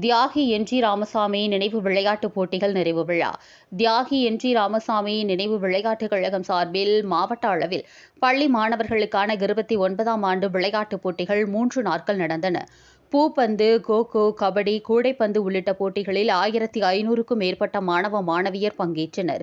தியாகி N G Ramasamy நினைவு விளையாட்டுப் போட்டிகள் நிறைவு விழா. தியாகி என் ஜி ராமசாமி நினைவு விளையாட்டுக் கழகம் சார்பில் மாவட்ட அளவில் பள்ளி மாணவர்களுக்கான இருபத்தி ஒன்பதாம் ஆண்டு விளையாட்டுப் போட்டிகள் மூன்று நாட்கள் நடந்தன. பூப்பந்து கோகோ கபடி கூடைப்பந்து உள்ளிட்ட போட்டிகளில் ஆயிரத்தி ஐநூறுக்கும் மேற்பட்ட மாணவ மாணவியர் பங்கேற்றனர்.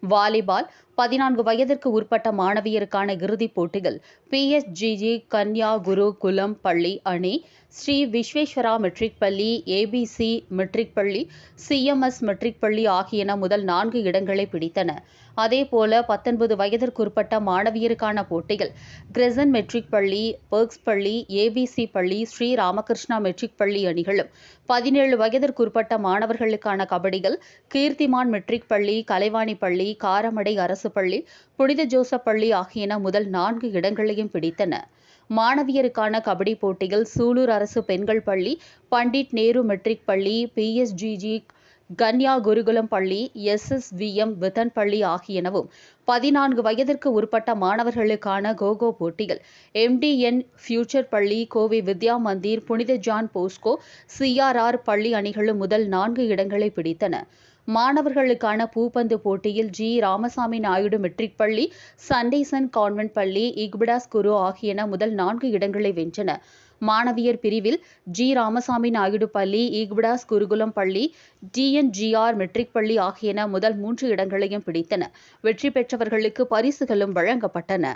வாலிபால் பதினான்கு வயதிற்கு உட்பட்ட மாணவியருக்கான இறுதிப் போட்டிகள் பிஎஸ்ஜிஜி கன்யா குரு குலம் பள்ளி அணி ஸ்ரீ விஸ்வேஸ்வரா மெட்ரிக் பள்ளி ஏபிசி மெட்ரிக் பள்ளி சிஎம்எஸ் மெட்ரிக் பள்ளி ஆகியன முதல் நான்கு இடங்களை பிடித்தன. அதேபோல பத்தொன்பது வயதிற்குட்பட்ட மாணவியருக்கான போட்டிகள் கிரெசன் மெட்ரிக் பள்ளி பெர்க்ஸ் பள்ளி ஏபிசி பள்ளி ஸ்ரீ ராமகிருஷ்ணா மெட்ரிக் பள்ளி அணிகளும் பதினேழு வயதிற்குட்பட்ட மாணவர்களுக்கான கபடிகள் கீர்த்திமான் மெட்ரிக் பள்ளி கலைவாணி பள்ளி காரமடை அரசு அரசு பள்ளி புனித ஜோசப் பள்ளி ஆகியன முதல் நான்கு இடங்களையும் பிடித்தன. மாணவியருக்கான கபடி போட்டியில் சூலூர் அரசு பெண்கள் பள்ளி பண்டிட் நேரு மெட்ரிக் பள்ளி பிஎஸ்ஜிஜி கன்யா குருகுலம் பள்ளி எஸ்எஸ்விஎம் விதன் பள்ளி ஆகியனவும் பதினான்கு வயதிற்கு உட்பட்ட மாணவர்களுக்கான கோகோ போட்டிகள். எம்டிஎன் ஃபியூச்சர் பள்ளி கோவை வித்யா மந்திர் புனித ஜான் போஸ்கோ சிஆர்ஆர் பள்ளி அணிகளும் முதல் நான்கு இடங்களை பிடித்தன. மாணவர்களுக்கான பூப்பந்து போட்டியில் ஜி. ராமசாமி நாயுடு மெட்ரிக் பள்ளி சண்டேசன் கான்வென்ட் பள்ளி இக்பிடாஸ் குரு ஆகியன முதல் நான்கு இடங்களை வென்றன. மாணவியர் பிரிவில் ஜி. ராமசாமி நாயுடு பள்ளி ஈக்விடாஸ் குருகுலம் பள்ளி டிஎன்ஜிஆர் மெட்ரிக் பள்ளி ஆகியன முதல் மூன்று இடங்களையும் பிடித்தன. வெற்றி பெற்றவர்களுக்கு பரிசுகளும் வழங்கப்பட்டன.